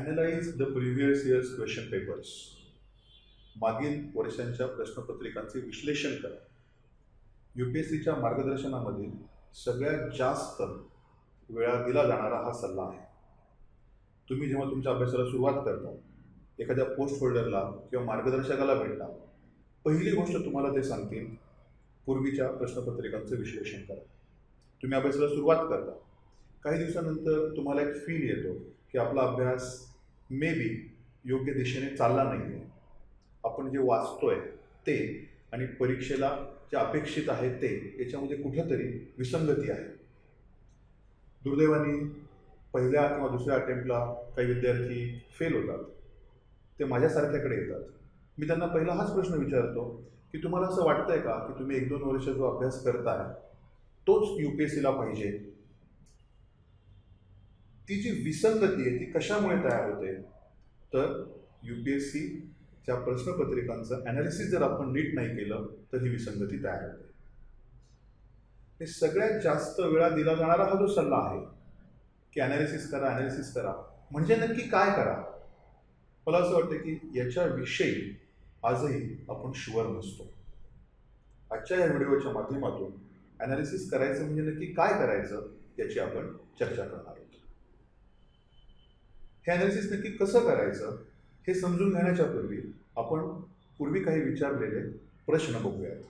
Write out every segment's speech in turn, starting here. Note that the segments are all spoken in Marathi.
Analyse the previous years question papers मागील वर्षांच्या प्रश्नपत्रिकांचे विश्लेषण करा. यू पी एस सीच्या मार्गदर्शनामध्ये सगळ्यात जास्त वेळा दिला जाणारा हा सल्ला आहे. तुम्ही जेव्हा तुमच्या अभ्यासाला सुरुवात करता एखाद्या पोस्ट होल्डरला किंवा मार्गदर्शकाला भेटता पहिली गोष्ट तुम्हाला ते सांगतील पूर्वीच्या प्रश्नपत्रिकांचं विश्लेषण करा. तुम्ही अभ्यासाला सुरुवात करता. काही दिवसानंतर तुम्हाला एक फील येतो की आपला अभ्यास मे बी योग्य दिशेने चालला नाही आहे आपण जे वाचतोय ते आणि परीक्षेला जे अपेक्षित आहे ते याच्यामध्ये कुठेतरी विसंगती आहे. दुर्दैवाने पहिल्या किंवा दुसऱ्या अटेम्प्टला काही विद्यार्थी फेल होतात. ते माझ्यासारख्याकडे येतात. मी त्यांना पहिला हाच प्रश्न विचारतो की तुम्हाला असं वाटतंय का की तुम्ही एक दोन वर्ष जो अभ्यास करताय तोच यू पी एस सीला पाहिजे? ती जी विसंगती आहे ती कशामुळे तयार होते? तर यू पी एस सीच्या प्रश्नपत्रिकांचं ॲनालिसिस जर आपण नीट नाही केलं तर ही विसंगती तयार होते. हे सगळ्यात जास्त वेळा दिला जाणारा हा जो सल्ला आहे की ॲनालिसिस करा ॲनालिसिस करा. म्हणजे नक्की काय करा? मला असं वाटतं की याच्याविषयी आजही आपण शुअर नसतो. आजच्या या व्हिडिओच्या माध्यमातून ॲनालिसिस करायचं म्हणजे नक्की काय करायचं याची आपण चर्चा करणार हे ॲनालिसिस नक्की कसं करायचं हे समजून घेण्याच्या पूर्वी आपण पूर्वी काही विचारलेले प्रश्न बघूयात.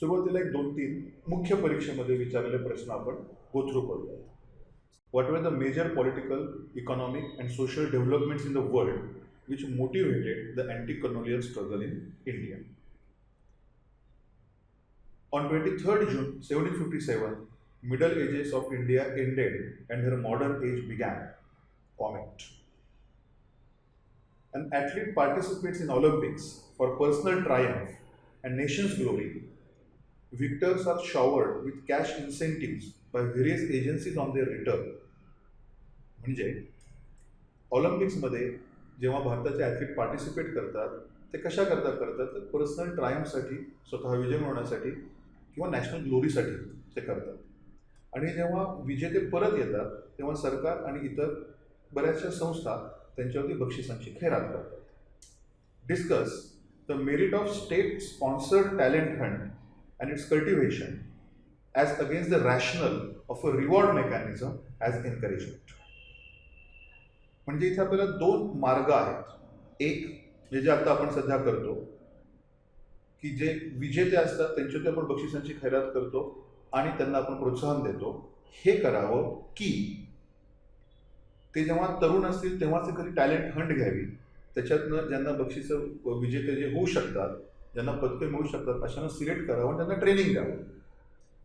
सुरुवातीला एक दोन तीन मुख्य परीक्षेमध्ये विचारलेले प्रश्न आपण गोथ्रू करूयात. What were the major political economic and social developments in the world which motivated the anti colonial struggle in India on twenty third June seven fifty seven middle ages of India ended and her modern age began Comment. An athlete participates in Olympics for personal triumph and nation's glory. Victors are showered with cash incentives by various agencies on their return. म्हणजे ऑलिम्पिक्समध्ये जेव्हा भारताचे ॲथलीट पार्टिसिपेट करतात ते कशा करता करतात तर पर्सनल ट्रायम्पसाठी स्वतः विजय मिळवण्यासाठी किंवा नॅशनल ग्लोरीसाठी ते करतात आणि जेव्हा विजेते परत येतात तेव्हा सरकार आणि इतर बऱ्याचशा संस्था त्यांच्यावरती बक्षिसांची खैरात करतात. Discuss the merit of state sponsored talent hunt and its cultivation as against the rational of a reward mechanism as encouragement म्हणजे इथे आपल्याला दोन मार्ग आहेत. एक म्हणजे जे आता आपण सध्या करतो की जे विजेते असतात त्यांच्यावरती आपण बक्षिसांची खैरात करतो आणि त्यांना आपण प्रोत्साहन देतो. हे करावं की ते जेव्हा तरुण असतील तेव्हाच एखादी टॅलेंट हंट घ्यावी. त्याच्यातनं ज्यांना बक्षीस विजेते जे होऊ शकतात ज्यांना पत्ते मिळू शकतात अशांना सिलेक्ट करावं आणि त्यांना ट्रेनिंग द्यावं.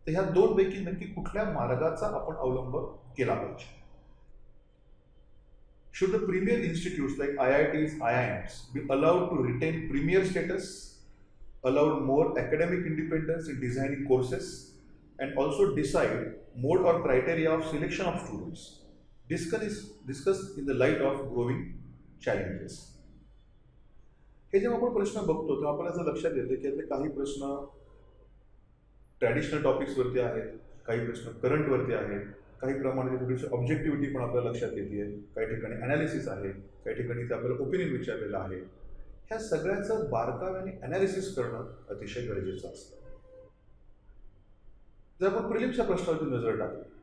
तर ह्या दोनपैकी नक्की कुठल्या मार्गाचा आपण अवलंब केला पाहिजे? Should the premier institute like I I T I I Ms be allowed to retain premier status allowed more academic independence in designing courses and also decide mode or criteria of selection of students discuss discuss in the light of growing challenges हे जेव्हा आपण प्रश्न बघतो तेव्हा आपण असं लक्षात येतं की यातले काही प्रश्न ट्रॅडिशनल टॉपिक्सवरती आहेत काही प्रश्न करंटवरती आहेत काही प्रमाणात थोडीशी ऑब्जेक्टिव्हिटी पण आपल्या लक्षात येते काही ठिकाणी अनालिसिस आहे काही ठिकाणी ते आपल्याला ओपिनियन विचारलेलं आहे. ह्या सगळ्याचं बारकाव्याने अनालिसिस करणं अतिशय गरजेचं असतं. जर आपण प्रिलिम्सच्या प्रश्नावरती नजर टाकली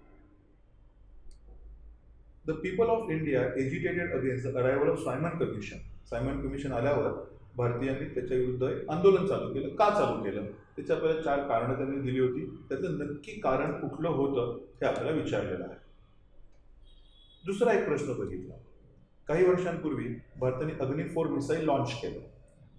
the people of India agitated against the arrival of Simon Commission Simon Commission आल्यावर भारतीयांनी त्याच्या विरुद्ध एक आंदोलन चालू केलं. का चालू केलं? त्याच्या आपल्याला चार कारणं त्यांनी दिली होती. त्याचं नक्की कारण कुठलं होतं हे आपल्याला विचारलेलं आहे. दुसरा एक प्रश्न बघितला. काही वर्षांपूर्वी भारताने अग्नि फोर मिसाईल लॉन्च केलं.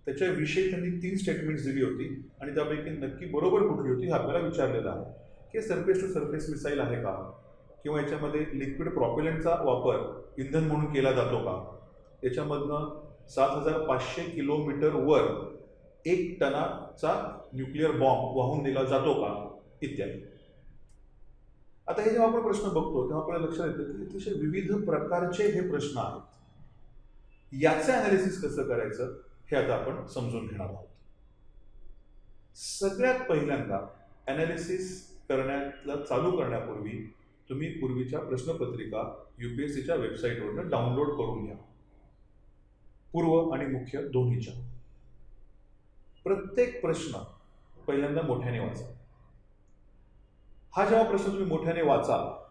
त्याच्याविषयी त्यांनी तीन स्टेटमेंट्स दिली होती आणि त्यापैकी नक्की बरोबर कुठली होती हे आपल्याला विचारलेलं आहे. की सरफेस टू सरफेस मिसाईल आहे का? किंवा याच्यामध्ये लिक्विड प्रॉपिलंटचा वापर इंधन म्हणून केला जातो का? याच्यामधनं सात हजार पाचशे किलोमीटर वर एक टनाचा न्यूक्लिअर बॉम्ब वाहून दिला जातो का? इत्यादी. आता हे जेव्हा आपण प्रश्न बघतो तेव्हा आपल्याला लक्षात येतं की अतिशय विविध प्रकारचे हे प्रश्न आहेत. याचं अनालिसिस कसं करायचं हे आता आपण समजून घेणार आहोत. सगळ्यात पहिल्यांदा अनालिसिस करण्याला चालू करण्यापूर्वी तुम्ही पूर्वीच्या प्रश्नपत्रिका यू पी एस सीच्या वेबसाईटवरनं डाउनलोड करून घ्या. पूर्व आणि मुख्य दोन्हीच्या. प्रत्येक प्रश्न पहिल्यांदा मोठ्याने वाचा. हा जेव्हा प्रश्न तुम्ही मोठ्याने वाचाल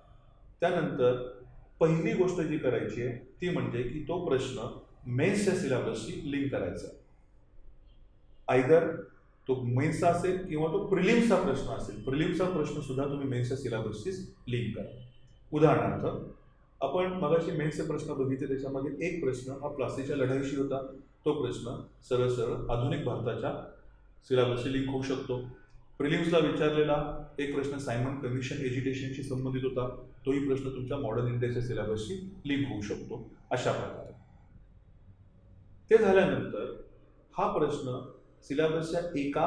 त्यानंतर पहिली गोष्ट जी करायची आहे ती म्हणजे की तो प्रश्न मेन्सच्या सिलेबसशी लिंक करायचा. आयदर तो मेन्सचा असेल किंवा तो प्रिलिम्सचा प्रश्न असेल प्रिलिम्सचा प्रश्न सुद्धा तुम्ही मेन्सच्या सिलेबसशीच लिंक करा. उदाहरणार्थ आपण मगाशी मेन्सचे प्रश्न बघितले त्याच्यामध्ये एक प्रश्न हा प्लास्टिकच्या लढाईशी होता. तो प्रश्न सरळ सरळ आधुनिक भारताच्या सिलेबसशी लिंक होऊ शकतो. प्रिलिम्सला विचारलेला एक प्रश्न सायमन कमिशन एज्युकेशनशी संबंधित होता. तोही प्रश्न तुमच्या मॉडर्न इंडियाच्या सिलेबसशी लिंक होऊ शकतो. अशा प्रकारे. ते झाल्यानंतर हा प्रश्न सिलेबसच्या एका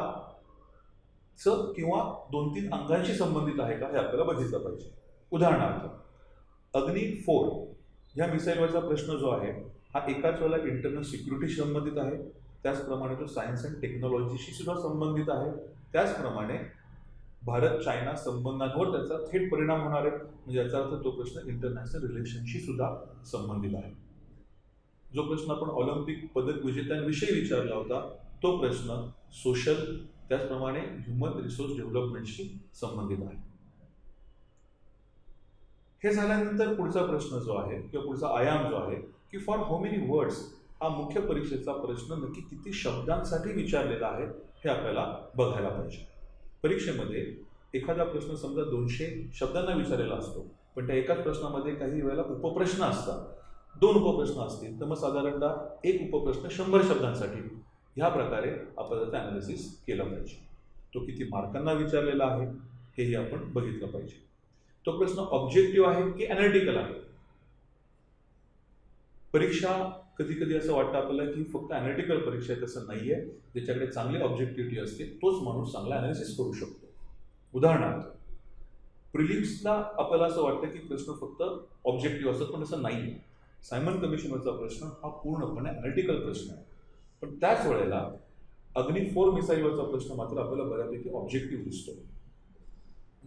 च किंवा दोन तीन अंगांशी संबंधित आहे का हे आपल्याला बघितलं पाहिजे. उदाहरणार्थ अग्नी फोर ह्या मिसाईलवरचा प्रश्न जो आहे हा एकाच वेळेला इंटरनल सिक्युरिटीशी संबंधित आहे. त्याचप्रमाणे तो सायन्स अँड टेक्नॉलॉजीशी सुद्धा संबंधित आहे. त्याचप्रमाणे भारत चायना संबंधांवर त्याचा थेट परिणाम होणार आहे. म्हणजे याचा अर्थ तो प्रश्न इंटरनॅशनल रिलेशनशी सुद्धा संबंधित आहे. जो प्रश्न आपण ऑलिम्पिक पदक विजेत्यांविषयी विचारला होता तो प्रश्न सोशल त्याचप्रमाणे ह्युमन रिसोर्स डेव्हलपमेंटशी संबंधित आहे. हे झाल्यानंतर पुढचा प्रश्न जो आहे किंवा पुढचा आयाम जो आहे की फॉर हाऊ मेनी वर्ड्स हा मुख्य परीक्षेचा प्रश्न नक्की किती शब्दांसाठी विचारलेला आहे हे आपल्याला बघायला पाहिजे. परीक्षेमध्ये एखादा प्रश्न समजा दोनशे शब्दांना विचारलेला असतो पण त्या एकाच प्रश्नामध्ये काही वेळेला उपप्रश्न असतात. दोन उपप्रश्न असतील तर मग साधारणतः एक उपप्रश्न शंभर शब्दांसाठी ह्या प्रकारे आपण त्याचं अनालिसिस केलं पाहिजे. तो किती मार्कांना विचारलेला आहे हेही आपण बघितलं पाहिजे. तो प्रश्न ऑब्जेक्टिव्ह आहे की अनालिटिकल आहे? परीक्षा कधी कधी असं वाटतं आपल्याला की फक्त अनालिटिकल परीक्षा आहे तसं नाही आहे ज्याच्याकडे चांगली ऑब्जेक्टिव्हिटी असते तोच माणूस चांगला अनालिसिस करू शकतो. उदाहरणार्थ प्रिलिम्सला आपल्याला असं वाटतं की प्रश्न फक्त ऑब्जेक्टिव्ह असतात पण तसं नाही आहे सायमन कमिशनवरचा प्रश्न हा पूर्णपणे अनालिटिकल प्रश्न आहे. पण त्याच वेळेला अग्नी फोर मिसाईलवरचा प्रश्न मात्र आपल्याला बऱ्यापैकी ऑब्जेक्टिव्ह दिसतो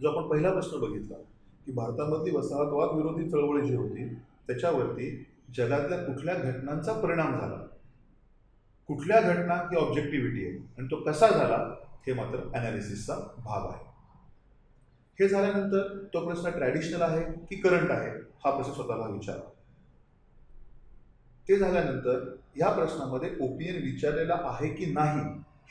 जो आपण पहिला प्रश्न बघितला की भारतामधली वसाहतवाद विरोधी चळवळ जी होती त्याच्यावरती जगातल्या कुठल्या घटनांचा परिणाम झाला? कुठल्या घटना ही ऑब्जेक्टिव्हिटी आहे? आणि तो कसा झाला? हे मात्र अनालिसिसचा भाग आहे. हे झाल्यानंतर तो प्रश्न ट्रॅडिशनल आहे की करंट आहे? हा प्रश्न स्वतःला विचारा. ते झाल्यानंतर ह्या प्रश्नामध्ये ओपिनियन विचारलेला आहे की नाही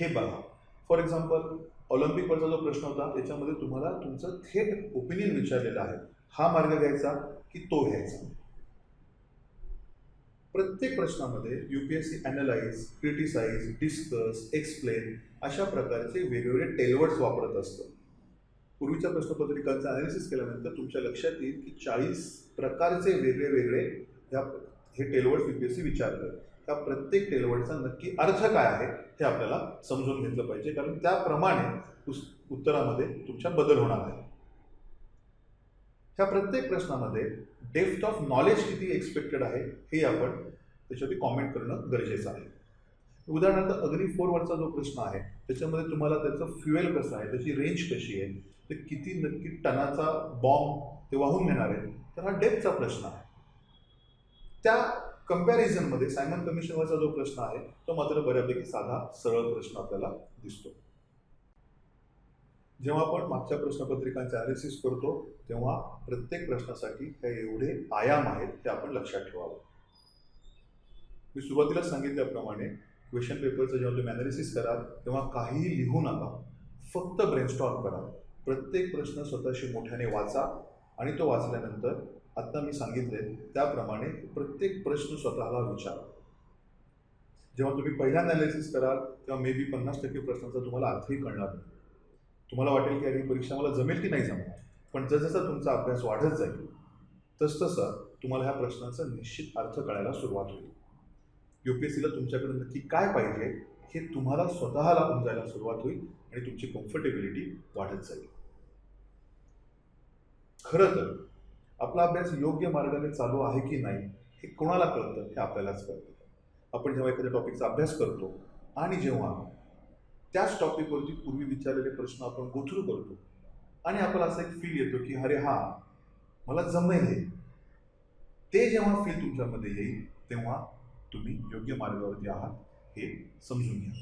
हे बघा. फॉर एक्झाम्पल ऑलिम्पिकवरचा जो प्रश्न होता त्याच्यामध्ये तुम्हाला तुमचं थेट ओपिनियन विचारलेलं आहे. हा मार्ग घ्यायचा की तो घ्यायचा? प्रत्येक प्रश्नामध्ये U P S C analyse criticise discuss explain अशा प्रकारचे वेगवेगळे टेलवर्ड्स वापरत असतं. पूर्वीच्या प्रश्नपत्रिकांचं अनालिसिस केल्यानंतर तुमच्या लक्षात येईल की चाळीस प्रकारचे वेगळे वेगळे ह्या हे टेलवर्ड्स यू पी एस सी विचारतं त्या प्रत्येक टेलवर्डचा नक्की अर्थ काय आहे हे आपल्याला समजून घेतलं पाहिजे. कारण त्याप्रमाणे उस उत्तरामध्ये तुमच्या बदल होणार आहे ह्या प्रत्येक प्रश्नामध्ये डेप्थ ऑफ नॉलेज किती एक्सपेक्टेड आहे हे आपण त्याच्यावरती कॉमेंट करणं गरजेचं आहे. उदाहरणार्थ अग्नी फोरवरचा जो प्रश्न आहे त्याच्यामध्ये तुम्हाला त्याचं फ्युएल कसं आहे त्याची रेंज कशी आहे ते किती नक्की टनाचा बॉम्ब ते वाहून नेणार आहे तर हा डेप्थचा प्रश्न आहे. त्या कम्पॅरिझनमध्ये सायमन कमिशनवरचा जो प्रश्न आहे तो मात्र बऱ्यापैकी साधा सरळ प्रश्न आपल्याला दिसतो. जेव्हा आपण मागच्या प्रश्नपत्रिकांचे अनालिसिस करतो तेव्हा प्रत्येक प्रश्नासाठी हे एवढे आयाम आहेत ते आपण लक्षात ठेवावं. मी सुरुवातीला सांगितल्याप्रमाणे क्वेश्चन पेपरचं जेव्हा तुम्ही अनालिसिस कराल तेव्हा काहीही लिहू नका. फक्त ब्रेनस्टॉर्म करा. प्रत्येक प्रश्न स्वतःशी मोठ्याने वाचा आणि तो वाचल्यानंतर आत्ता मी सांगितले त्याप्रमाणे प्रत्येक प्रश्न स्वतःला विचारा. जेव्हा तुम्ही पहिला अनालिसिस कराल तेव्हा मे बी पन्नास टक्के प्रश्नांचा तुम्हाला अर्थही कळणार नाही. तुम्हाला वाटेल की अरे परीक्षा मला जमेल की नाही जमणार? पण जसजसा तुमचा अभ्यास वाढत जाईल तसतसा तुम्हाला ह्या प्रश्नांचा निश्चित अर्थ कळायला सुरुवात होईल. यू पी एस सीला तुमच्याकडे नक्की काय पाहिजे हे तुम्हाला स्वतःला समजायला सुरुवात होईल आणि तुमची कम्फर्टेबिलिटी वाढत जाईल. खरं तर आपला अभ्यास योग्य मार्गाने चालू आहे की नाही हे कोणाला कळतं? हे आपल्यालाच कळतं. आपण जेव्हा एखाद्या टॉपिकचा अभ्यास करतो आणि जेव्हा त्याच टॉपिकवरती पूर्वी विचारलेले प्रश्न आपण गोथरू करतो आणि आपल्याला असा एक फील येतो की अरे हा मला जमेल हे. ते जेव्हा फील तुमच्यामध्ये येईल तेव्हा तुम्ही योग्य मार्गावरती आहात हे समजून घ्या.